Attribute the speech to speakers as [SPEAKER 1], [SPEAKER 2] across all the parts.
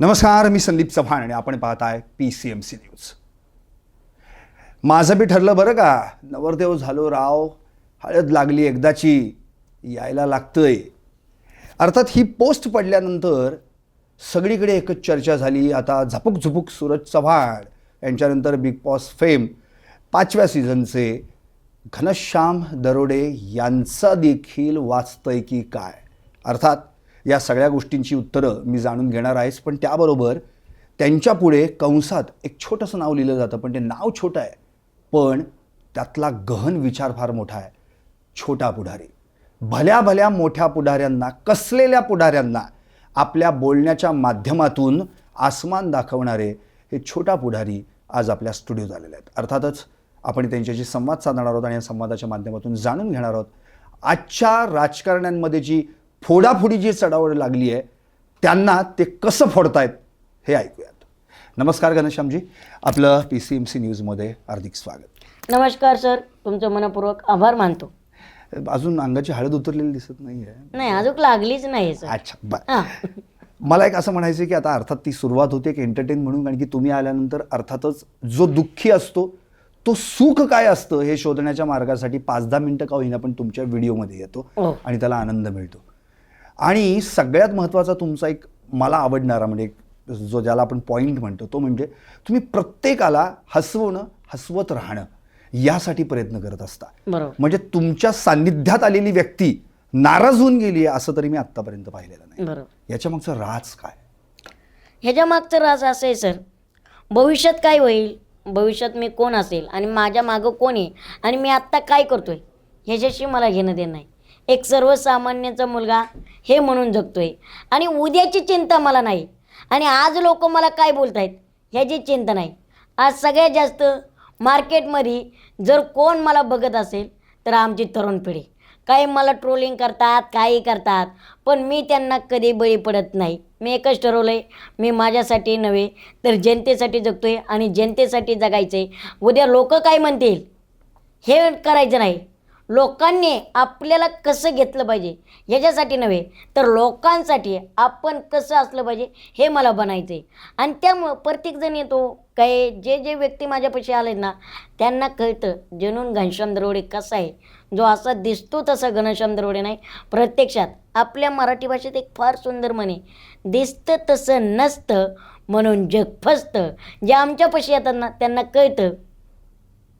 [SPEAKER 1] नमस्कार मी संदीप चव्हाण आणि आपण पाहताय P C M C news माझं बी ठरलं बरं का नवरदेव झालो राव हळद लागली एकदाची यायला लागतंय. अर्थात ही पोस्ट पडल्यानंतर सगळीकडे एकच चर्चा झाली. आता झपुक झुपूक सूरज चव्हाण यांच्यानंतर बिग बॉस फेम पाचव्या सीझनचे घनश्याम दरोडे यांचा देखील वाचतंय की काय? अर्थात या सगळ्या गोष्टींची उत्तरं मी जाणून घेणार आहेच पण त्याबरोबर त्यांच्यापुढे कंसात एक छोटंसं नाव लिहिलं जातं पण ते नाव छोटं आहे. पण त्यातला गहन विचार फार मोठा आहे. छोटा पुढारी. भल्या भल्या मोठ्या पुढाऱ्यांना कसलेल्या पुढाऱ्यांना आपल्या बोलण्याच्या माध्यमातून आसमान दाखवणारे हे छोटा पुढारी आज आपल्या स्टुडिओत आलेले आहेत. अर्थातच आपण त्यांच्याशी संवाद साधणार आहोत आणि या संवादाच्या माध्यमातून जाणून घेणार आहोत. आजच्या राजकारण्यांमध्ये जी फोडाफोडी जी चढावड लागली आहे त्यांना ते कसं फोडतायत हे ऐकूयात. नमस्कार घनश्यामजी आपलं पी सी एम सी न्यूजमध्ये हार्दिक स्वागत.
[SPEAKER 2] नमस्कार सर तुमचं मनपूर्वक आभार मानतो.
[SPEAKER 1] अजून अंगाची हळद उतरलेली दिसत नाही आहे
[SPEAKER 2] नाही अजून लागलीच नाही
[SPEAKER 1] अच्छा बर. मला एक असं म्हणायचं की आता अर्थात ती सुरुवात होते एक एंटरटेन म्हणून कारण की तुम्ही आल्यानंतर अर्थातच जो दुःखी असतो तो सुख काय असतं हे शोधण्याच्या मार्गासाठी पाच दहा मिनटं का होईना पण तुमच्या व्हिडिओमध्ये येतो
[SPEAKER 2] हो.
[SPEAKER 1] आणि त्याला आनंद मिळतो. आणि सगळ्यात महत्त्वाचा तुमचा एक मला आवडणारा म्हणजे एक जो ज्याला आपण पॉईंट म्हणतो तो म्हणजे तुम्ही प्रत्येकाला हसवणं हसवत राहणं यासाठी प्रयत्न करत असता.
[SPEAKER 2] बरोबर.
[SPEAKER 1] म्हणजे तुमच्या सान्निध्यात आलेली व्यक्ती नाराज होऊन गेली आहे असं तरी मी आत्तापर्यंत पाहिलेलं नाही.
[SPEAKER 2] बरोबर.
[SPEAKER 1] याच्या मागचा राज काय?
[SPEAKER 2] ह्याच्या मागचं राज असं आहे सर. भविष्यात काय होईल? भविष्यात मी कोण असेल? आणि माझ्या मागं कोण आहे? आणि मी आत्ता काय करतोय? ह्याच्याशी मला घेणं देणं नाही. एक सर्वसामान्याचा मुलगा हे म्हणून जगतोय. आणि उद्याची चिंता मला नाही. आणि आज लोक मला काय बोलत आहेत ह्याची चिंता नाही. आज सगळ्यात जास्त मार्केटमध्ये जर कोण मला बघत असेल तर आमची तरुण पिढी. काही मला ट्रोलिंग करतात काही करतात पण मी त्यांना कधी बळी पडत नाही. मी एकच ठरवलं आहे मी माझ्यासाठी नव्हे तर जनतेसाठी जगतो आहे आणि जनतेसाठी जगायचं आहे उद्या लोक काय म्हणतील हे करायचं नाही. लोकांनी आपल्याला कसं घेतलं पाहिजे? ह्याच्यासाठी नव्हे तर लोकांसाठी आपण कसं असलं पाहिजे हे मला बनायचं आहे आणि त्यामुळं प्रत्येकजण येतो काय जे जे व्यक्ती माझ्यापाशी आले ना त्यांना कळतं जनून घनश्याम दरोडे कसा आहे? जो असा दिसतो तसा घनश्याम दरोडे नाही. प्रत्यक्षात आपल्या मराठी भाषेत एक फार सुंदर म्हणे दिसतं तसं नसतं म्हणून जग फसतं. जे आमच्यापाशी येतात ना त्यांना कळतं.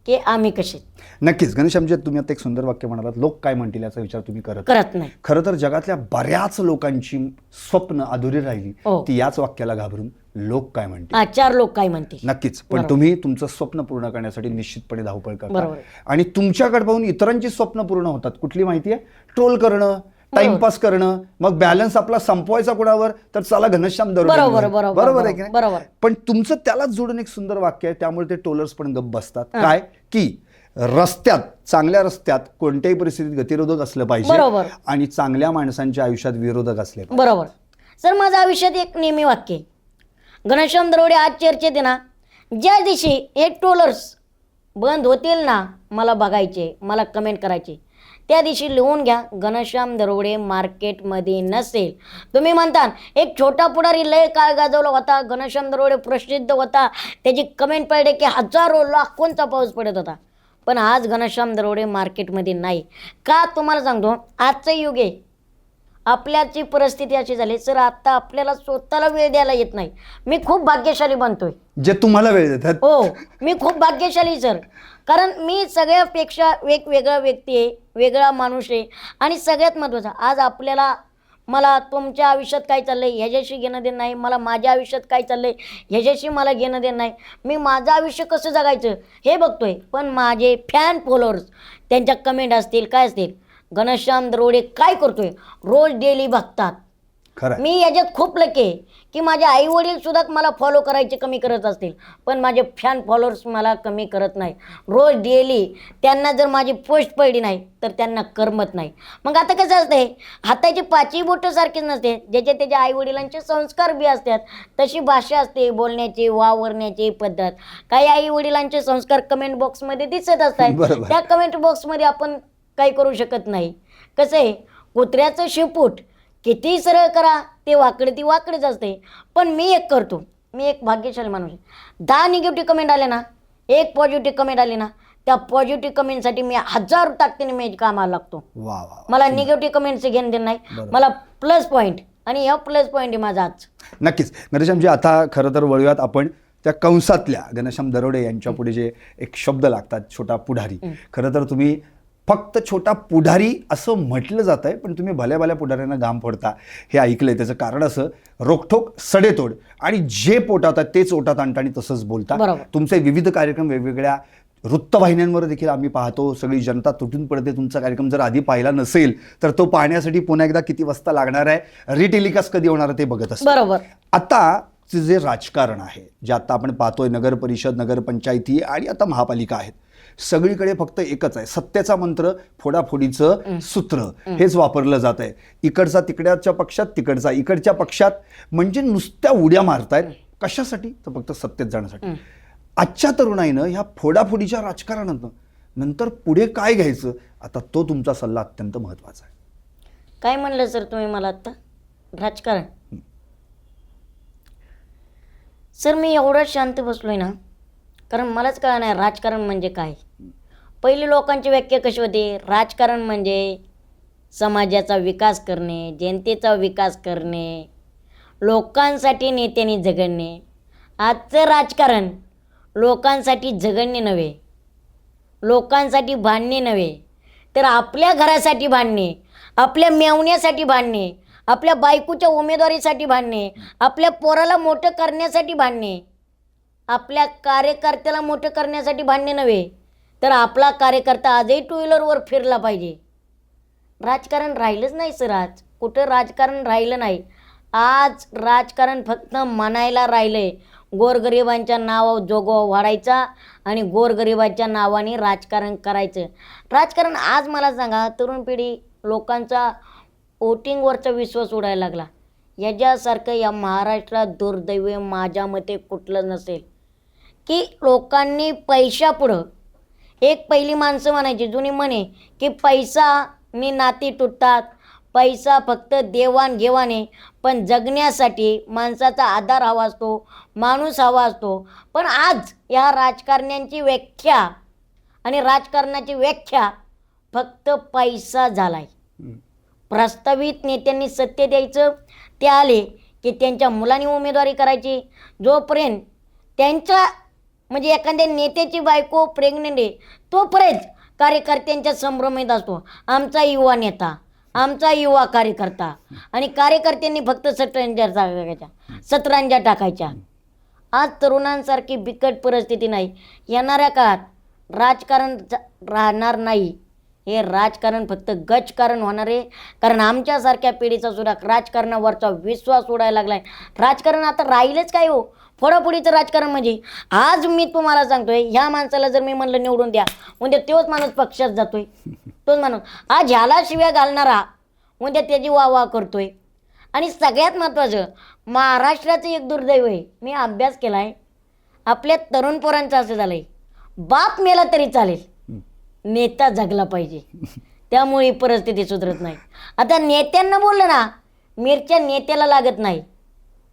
[SPEAKER 2] की आम्ही कसे
[SPEAKER 1] नक्कीच. घनश्यामजी तुम्ही आता एक सुंदर वाक्य म्हणालात लोक काय म्हणतील याचा विचार तुम्ही करत
[SPEAKER 2] करत नाही.
[SPEAKER 1] खरं तर जगातल्या बऱ्याच लोकांची स्वप्न अधुरी राहिली.
[SPEAKER 2] हो.
[SPEAKER 1] ती याच वाक्याला घाबरून लोक काय म्हणतील?
[SPEAKER 2] चार लोक काय म्हणतील?
[SPEAKER 1] नक्कीच. पण. तुम्ही तुमचं स्वप्न पूर्ण करण्यासाठी निश्चितपणे धावपळ करता. आणि तुमच्याकडे पाहून इतरांची स्वप्न पूर्ण होतात. कुठली माहिती आहे? ट्रोल करणं टाइमपास करणं मग बॅलन्स आपला संपवायचा कुणावर तर चला घनश्याम दरोडे
[SPEAKER 2] बरोबर,
[SPEAKER 1] घेऊन.
[SPEAKER 2] बरोबर,
[SPEAKER 1] बरोबर आहे की
[SPEAKER 2] बरोबर,
[SPEAKER 1] नाही
[SPEAKER 2] बरोबर.
[SPEAKER 1] पण तुमचं त्यालाच जोडून एक सुंदर वाक्य आहे त्यामुळे ते टोलर्स पण गप्प बसतात काय की रस्त्यात चांगल्या रस्त्यात कोणत्याही परिस्थितीत गतिरोधक असलं पाहिजे
[SPEAKER 2] बरोबर.
[SPEAKER 1] आणि चांगल्या माणसांच्या आयुष्यात विरोधक असले.
[SPEAKER 2] बरोबर सर माझ्या आयुष्यात एक नेहमी वाक्य. घनश्याम दरोडे आज चर्चेत आहे ना ज्या दिवशी हे ट्रोलर्स बंद होतील ना मला बघायचे मला कमेंट करायचे त्या दिवशी लिहून घ्या. घनश्याम दरोडे मार्केटमध्ये नसेल. तुम्ही म्हणता एक छोटा पुढारी लय काळ गाजवला होता. घनश्याम दरोडे प्रसिद्ध होता. त्याची कमेंट पडले की हजारो लाखोंचा पाऊस पडत होता. पण आज घनश्याम दरोडे मार्केटमध्ये नाही. का तुम्हाला सांगतो आजचं युग आहे. आपल्याची परिस्थिती अशी झाली सर आता आपल्याला स्वतःला वेळ द्यायला येत नाही. मी खूप भाग्यशाली बनतोय.
[SPEAKER 1] जे तुम्हाला वेळ देतात.
[SPEAKER 2] हो मी खूप भाग्यशाली सर. कारण मी सगळ्यापेक्षा वेगवेगळा व्यक्ती आहे वेगळा माणूस आहे. आणि सगळ्यात महत्त्वाचं आज आपल्याला मला तुमच्या आयुष्यात काय चाललंय ह्याच्याशी घेणं देणं नाही. मला माझ्या आयुष्यात काय चाललंय ह्याच्याशी मला घेणं देणं नाही. मी माझं आयुष्य कसं जगायचं हे बघतोय. पण माझे फॅन फॉलोअर्स त्यांच्या कमेंट असतील काय असतील घनश्याम दरोडे काय करतोय? रोज डेली बघतात. मी याच्यात खूप लकी की माझे आई वडील सुद्धा मला फॉलो करायचे कमी करत असतील. पण माझे फॅन फॉलोअर्स मला कमी करत नाही. रोज डेली त्यांना जर माझी पोस्ट पडली नाही तर त्यांना करमत नाही. मग आता कसं असतंय? हाताची पाचही बोटं सारखीच नसते. ज्याचे त्याच्या आई वडिलांचे संस्कार बी असतात. तशी भाषा असते बोलण्याची वावरण्याची पद्धत. काही आई वडिलांचे संस्कार कमेंट बॉक्समध्ये दिसत असतात. त्या कमेंट बॉक्समध्ये आपण काही करू शकत नाही. कसं आहे? कुत्र्याचं शेपूट कितीही सरळ करा ते वाकडे ती वाकडेच असते. पण मी एक करतो. मी एक भाग्यशाली माणूस दहा निगेटिव्ह कमेंट आले ना एक पॉझिटिव्ह कमेंट आली ना त्या पॉझिटिव्ह कमेंटसाठी मी हजार ताकदीने मी कामाला लागतो.
[SPEAKER 1] वा वा वा.
[SPEAKER 2] मला निगेटिव्ह कमेंटचे घेणं देणं नाही. मला प्लस पॉईंट आणि ह्या प्लस पॉईंट आहे माझा आज.
[SPEAKER 1] नक्कीच. घनश्यामजी आता खरं तर वळूयात आपण त्या कंसातल्या घनश्याम दरोडे यांच्या पुढे जे एक शब्द लागतात छोटा पुढारी. खरं तर तुम्ही फक्त छोटा पुढारी असं म्हटलं जात आहे पण तुम्ही भल्या भल्या पुढाऱ्यांना गाम फोडता. हे ऐकलंय त्याचं कारण असं रोखठोक सडेतोड आणि जे पोटात आहे तेच ओटात आणता आणि तसंच बोलता. तुमचे विविध कार्यक्रम वेगवेगळ्या वृत्तवाहिन्यांवर देखील आम्ही पाहतो. सगळी जनता तुटून पडते. तुमचा कार्यक्रम जर आधी पाहिला नसेल तर तो पाहण्यासाठी पुन्हा एकदा किती वाजता लागणार आहे? रिटेलिकास्ट कधी होणार आहे ते बघत असतो.
[SPEAKER 2] बरोबर.
[SPEAKER 1] आता जे राजकारण आहे जे आता आपण पाहतोय नगर परिषद नगरपंचायती आणि आता महापालिका आहेत. सगळीकडे फक्त एकच आहे. सत्याचा मंत्र फोडाफोडीचं सूत्र. हेच वापरलं जात आहे. इकडचा तिकड्याच्या पक्षात तिकडचा इकडच्या पक्षात. म्हणजे नुसत्या उड्या मारतायत. कशासाठी? तर फक्त सत्तेत जाण्यासाठी. आजच्या तरुणाईनं ह्या फोडाफोडीच्या राजकारणातनं नंतर पुढे काय घ्यायचं? आता तो तुमचा सल्ला अत्यंत महत्त्वाचा आहे.
[SPEAKER 2] काय म्हणलं सर तुम्ही मला आत्ता राजकारण? सर मी एवढा शांत बसलोय ना कारण मलाच कळलं नाही राजकारण म्हणजे काय? पहिले लोकांची व्याख्या कशी होती? राजकारण म्हणजे समाजाचा विकास करणे जनतेचा विकास करणे लोकांसाठी नेत्यांनी झगडणे. आजचं राजकारण लोकांसाठी झगडणे नव्हे लोकांसाठी भांडणे नव्हे. तर आपल्या घरासाठी भांडणे आपल्या मेवण्यासाठी भांडणे आपल्या बायकोच्या उमेदवारीसाठी भांडणे आपल्या पोराला मोठं करण्यासाठी भांडणे आपल्या कार्यकर्त्याला मोठं करण्यासाठी भांडणे नव्हे तर आपला कार्यकर्ता आजही टू व्हीलरवर फिरला पाहिजे. राजकारण राहिलंच नाही सर आज. कुठं राजकारण राहिलं नाही. आज राजकारण फक्त म्हणायला आहे गोरगरिबांच्या नावावर जोगवा वाढायचा आणि गोरगरिबांच्या नावाने राजकारण करायचं. राजकारण आज मला सांगा तरुण पिढी लोकांचा वोटिंगवरचा विश्वास उडायला लागला. याच्यासारखं या महाराष्ट्रात दुर्दैवी माझ्या मते कुठलं नसेल. की लोकांनी पैशापुढं एक पहिली माणसं म्हणायची जुनी म्हणे की पैसा नि नाती तुटतात पैसा फक्त देवाणघेवाण आहे पण जगण्यासाठी माणसाचा आधार हवा असतो माणूस हवा असतो. पण आज या राजकारण्यांची व्याख्या आणि राजकारणाची व्याख्या फक्त पैसा झालाय. प्रस्तावित नेत्यांनी सत्य द्यायचं ते आले की त्यांच्या मुलांनी उमेदवारी करायची. जोपर्यंत त्यांच्या म्हणजे एखाद्या नेत्याची बायको प्रेग्नेंट आहे तोपर्यंत कार्यकर्त्यांच्या संभ्रमेत असतो. आमचा युवा नेता आमचा युवा कार्यकर्ता आणि कार्यकर्त्यांनी फक्त सतरंजा टाकायच्या सतरंजा टाकायच्या. आज तरुणांसारखी बिकट परिस्थिती नाही. येणाऱ्या काळात राजकारण राहणार नाही. हे राजकारण फक्त गजकारण होणार आहे. कारण आमच्यासारख्या पिढीचा सुद्धा राजकारणावरचा विश्वास उडायला लागलाय. राजकारण आता राहिलंच काय हो? फोडाफोडीचं राजकारण म्हणजे? आज मी तुम्हाला सांगतोय ह्या माणसाला जर मी म्हणलं निवडून द्या म्हणजे तोच माणूस पक्षात जातोय. तोच माणूस. आज ह्याला शिव्या घालणारा म्हणजे त्याची वाह वा करतोय. आणि सगळ्यात महत्त्वाचं महाराष्ट्राचं एक दुर्दैव आहे. मी अभ्यास केला आहे आपल्या तरुण पोरांचं असं झालं आहे बाप मेला तरी चालेल. नेता जगला पाहिजे. त्यामुळे परिस्थिती सुधरत नाही. आता नेत्यांना बोललं ना मिरच्या नेत्याला लागत नाही.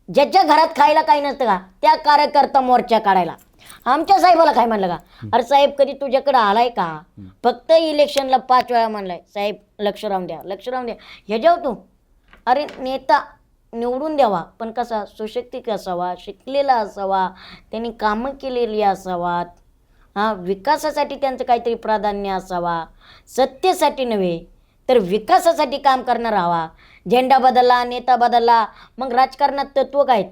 [SPEAKER 2] ज्याच्या घरात खायला काही नसतं का? त्या कार्यकर्ता मोर्चा काढायला. आमच्या साहेबाला काय म्हणलं का? अरे साहेब कधी तुझ्याकडे आलाय का? फक्त इलेक्शनला पाच वेळा म्हणलाय. साहेब लक्ष राहून द्या लक्ष राहून द्या. ह्याच्यावर तू. अरे नेता निवडून द्यावा पण कसा? सुशिक्षित असावा शिकलेला असावा त्यांनी कामं केलेली असावात. हां विकासासाठी त्यांचं काहीतरी प्राधान्य असावा. सत्तेसाठी नव्हे तर विकासासाठी काम करणारा हवा झेंडा बदलला नेता बदलला मग राजकारणात तत्व काय आहेत?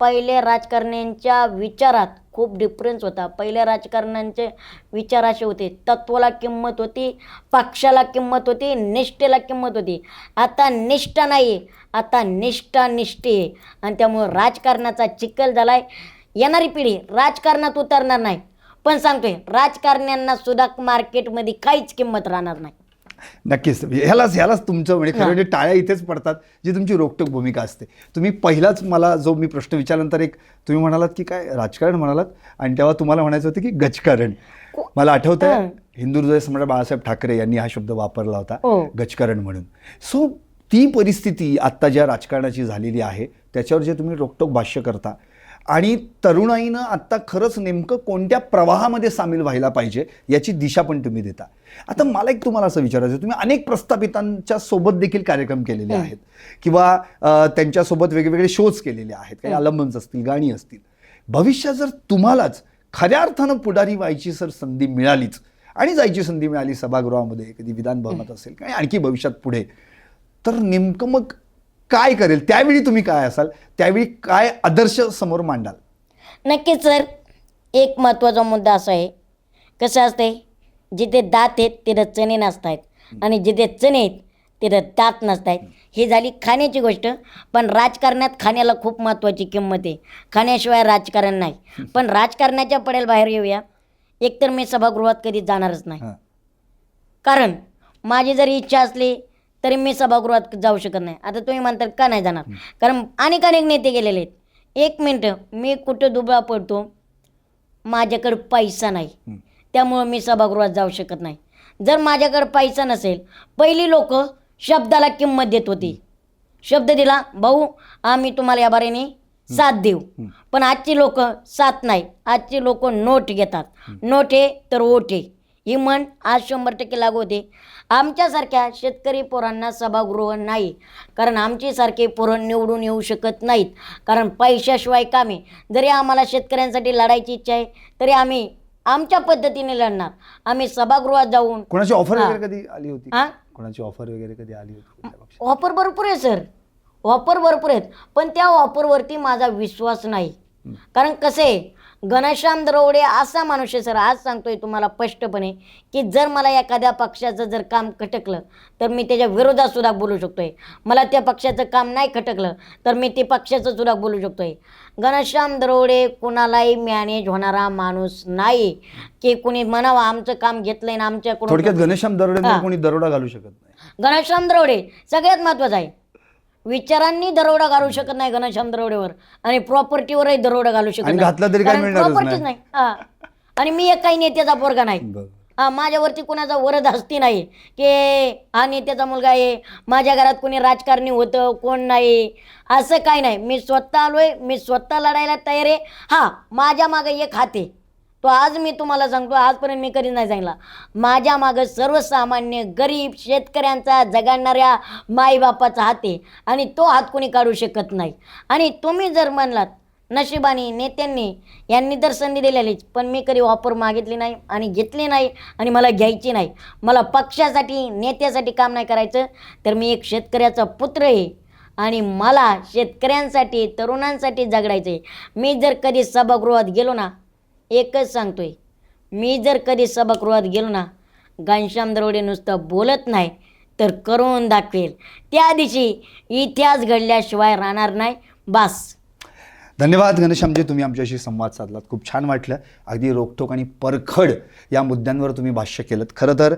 [SPEAKER 2] पहिले राजकारण्यांच्या विचारात खूप डिफरन्स होता. पहिल्या राजकारण्यांचे विचार असे होते. तत्वाला किंमत होती पक्षाला किंमत होती निष्ठेला किंमत होती. आता निष्ठा नाही आता निष्ठा निष्ठे आहे. आणि त्यामुळं राजकारणाचा चिखल झालाय. येणारी पिढी राजकारणात उतरणार नाही. पण सांगतोय राजकारण्यांना सुद्धा मार्केटमध्ये काहीच किंमत राहणार नाही.
[SPEAKER 1] नक्कीच. ह्यालाच ह्यालाच तुमचं म्हणजे खरं म्हणजे टाळ्या इथेच पडतात जी तुमची रोखटोक भूमिका असते. तुम्ही पहिलाच मला जो मी प्रश्न विचारल्यानंतर एक तुम्ही म्हणालात की काय राजकारण म्हणालात? आणि तेव्हा तुम्हाला म्हणायचं होतं की गजकारण. मला आठवत आहे. हिंदू हृदय सम्राट बाळासाहेब ठाकरे यांनी हा शब्द वापरला होता
[SPEAKER 2] हो.
[SPEAKER 1] गजकारण म्हणून. सो ती परिस्थिती आत्ता ज्या राजकारणाची झालेली आहे त्याच्यावर जे तुम्ही रोकटोक भाष्य करता आणि तरुणाईनं आत्ता खरंच नेमकं कोणत्या प्रवाहामध्ये सामील व्हायला पाहिजे याची दिशा पण तुम्ही देता. आता मला एक तुम्हाला असं विचारायचं तुम्ही अनेक प्रस्थापितांच्या सोबत देखील कार्यक्रम केलेले आहेत. किंवा त्यांच्यासोबत वेगवेगळे शोज केलेले आहेत. काही अलंबन्स असतील गाणी असतील. भविष्यात जर तुम्हालाच खऱ्या अर्थानं पुढारी व्हायची सर संधी मिळालीच आणि जायची संधी मिळाली सभागृहामध्ये कधी विधान भवनात असेल काही आणखी भविष्यात पुढे तर नेमकं मग काय करेल? त्यावेळी तुम्ही काय असाल? त्यावेळी काय आदर्श समोर मांडाल?
[SPEAKER 2] नक्कीच सर. एक महत्त्वाचा मुद्दा असा आहे. कसं असते जिथे दात आहेत तिथं चणे नसतायत. आणि जिथे चणे आहेत तिथं दात नसतायत. ही झाली खाण्याची गोष्ट. पण राजकारणात खाण्याला खूप महत्त्वाची किंमत आहे. खाण्याशिवाय राजकारण नाही. पण राजकारणाच्या पडेल बाहेर येऊया. एकतर मी सभागृहात कधी जाणारच नाही. कारण माझी जरी इच्छा असली तरी मी सभागृहात जाऊ शकत नाही. आता तुम्ही म्हणतात का नाही जाणार? कारण अनेक अनेक नेते गेलेले आहेत. एक मिनटं मी कुठं दुबळा पडतो? माझ्याकडं पैसा नाही.
[SPEAKER 1] हं.
[SPEAKER 2] त्यामुळं मी सभागृहात जाऊ शकत नाही. जर माझ्याकडं पैसा नसेल पहिली लोक शब्दाला किंमत देत होती. शब्द दिला भाऊ आम्ही तुम्हाला या बारेने साथ देऊ. पण आजची लोक साथ नाही. आजची लोक नोट घेतात. नोट आहे तर ओट. आहे ही म्हण आज शंभर टक्के लागू होते. आमच्यासारख्या शेतकरी पोरांना सभागृह नाही कारण आमची सारखे पोरं निवडून येऊ शकत नाहीत. कारण पैशाशिवाय कामे जरी आम्हाला शेतकऱ्यांसाठी लढायची इच्छा आहे तरी आम्ही आमच्या पद्धतीने लढणार. आम्ही सभागृहात जाऊन
[SPEAKER 1] कोणाची ऑफर
[SPEAKER 2] हां.
[SPEAKER 1] वगैरे कधी आली होती?
[SPEAKER 2] हां?
[SPEAKER 1] कोणाची ऑफर वगैरे कधी आली होती कुठल्या पक्षाची?
[SPEAKER 2] ऑफर भरपूर आहे सर ऑफर भरपूर आहेत. पण त्या ऑफरवरती माझा विश्वास नाही. कारण कसं आहे घनश्याम दरवडे असा माणूस आहे सर. आज सांगतोय तुम्हाला स्पष्टपणे की जर मला एखाद्या पक्षाचं जर काम खटकलं तर मी त्याच्या विरोधात सुद्धा बोलू शकतोय. मला त्या पक्षाचं काम नाही खटकलं तर मी ते पक्षाचं सुद्धा बोलू शकतोय. घनश्याम दरोडे कुणालाही मॅनेज होणारा माणूस नाही की कुणी म्हणावं आमचं काम घेतलंय ना आमच्याकडून.
[SPEAKER 1] थोडक्यात घनश्याम दरोडेंवर
[SPEAKER 2] हां.
[SPEAKER 1] कोणी दरोडा घालू शकत नाही.
[SPEAKER 2] घनश्याम दरोडे सगळ्यात महत्वाचं आहे. विचारांनी दरोडा घालू शकत नाही घनश्याम दरोडेवर आणि प्रॉपर्टीवरही दरोडा घालू शकत
[SPEAKER 1] आणि. घातला तरी काय
[SPEAKER 2] कारण
[SPEAKER 1] मिळणारच
[SPEAKER 2] propertyच
[SPEAKER 1] नाही.
[SPEAKER 2] हा. आणि मी एक काही नेत्याचा पोरगा नाही.
[SPEAKER 1] बरं.
[SPEAKER 2] हा माझ्यावरती कुणाचा वरद हस्ती नाही. की हा नेत्याचा मुलगा आहे. माझ्या घरात कोणी राजकारणी होतं कोण नाही. असं काही नाही. मी स्वतः आलोय मी स्वतः लढायला तयार आहे. हा माझ्या मागे एक हात आहे. तो आज मी तुम्हाला सांगतो आजपर्यंत मी कधी नाही सांगितला. माझ्या मागं सर्वसामान्य गरीब शेतकऱ्यांचा जगाडणाऱ्या माईबापाचा हात आहे आणि तो हात कोणी काढू शकत नाही. आणि तुम्ही जर म्हणलात नशिबाने नेत्यांनी यांनी तर संधी दिलेलीच पण मी कधी वापर मागितली नाही आणि घेतली नाही आणि मला घ्यायची नाही. मला पक्षासाठी नेत्यासाठी काम नाही करायचं. तर मी एक शेतकऱ्याचा पुत्र आहे आणि मला शेतकऱ्यांसाठी तरुणांसाठी जगडायचं आहे मी जर कधी सभागृहात गेलो ना एकच सांगतोय. मी जर कधी सभागृहात गेलो ना घनश्याम दरोडे नुसतं बोलत नाही तर करून दाखवेल. त्या दिवशी इतिहास घडल्याशिवाय राहणार नाही. बास.
[SPEAKER 1] धन्यवाद घनश्यामजी तुम्ही आमच्याशी संवाद साधलात. खूप छान वाटलं. अगदी रोखोक आणि परखड या मुद्द्यांवर तुम्ही भाष्य केलं खरं तर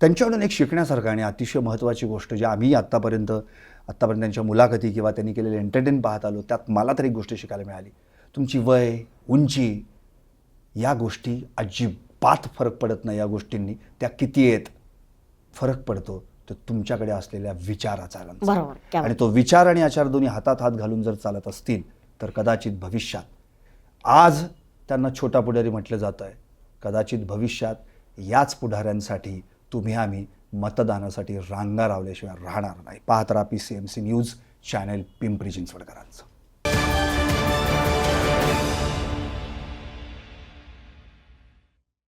[SPEAKER 1] त्यांच्याकडून एक शिकण्यासारखं आणि अतिशय महत्त्वाची गोष्ट जी आम्ही आत्तापर्यंत आत्तापर्यंत त्यांच्या मुलाखती किंवा त्यांनी केलेले एंटरटेन पाहत आलो त्यात मला तर एक गोष्ट शिकायला मिळाली. तुमची वय उंची या गोष्टी अजिबात फरक पडत नाही या गोष्टींनी. त्या किती आहेत? फरक पडतो. तर तुमच्याकडे असलेल्या विचार आचारांचा आणि तो विचार आणि आचार दोन्ही हातात हात घालून जर चालत असतील तर कदाचित भविष्यात. आज त्यांना छोटा पुढारी म्हटलं जातं आहे कदाचित भविष्यात याच पुढाऱ्यांसाठी तुम्ही आम्ही मतदानासाठी रांगा रावल्याशिवाय राहणार नाही. पाहत राहा P C M C news channel Pimpri चिंचवडकरांचं.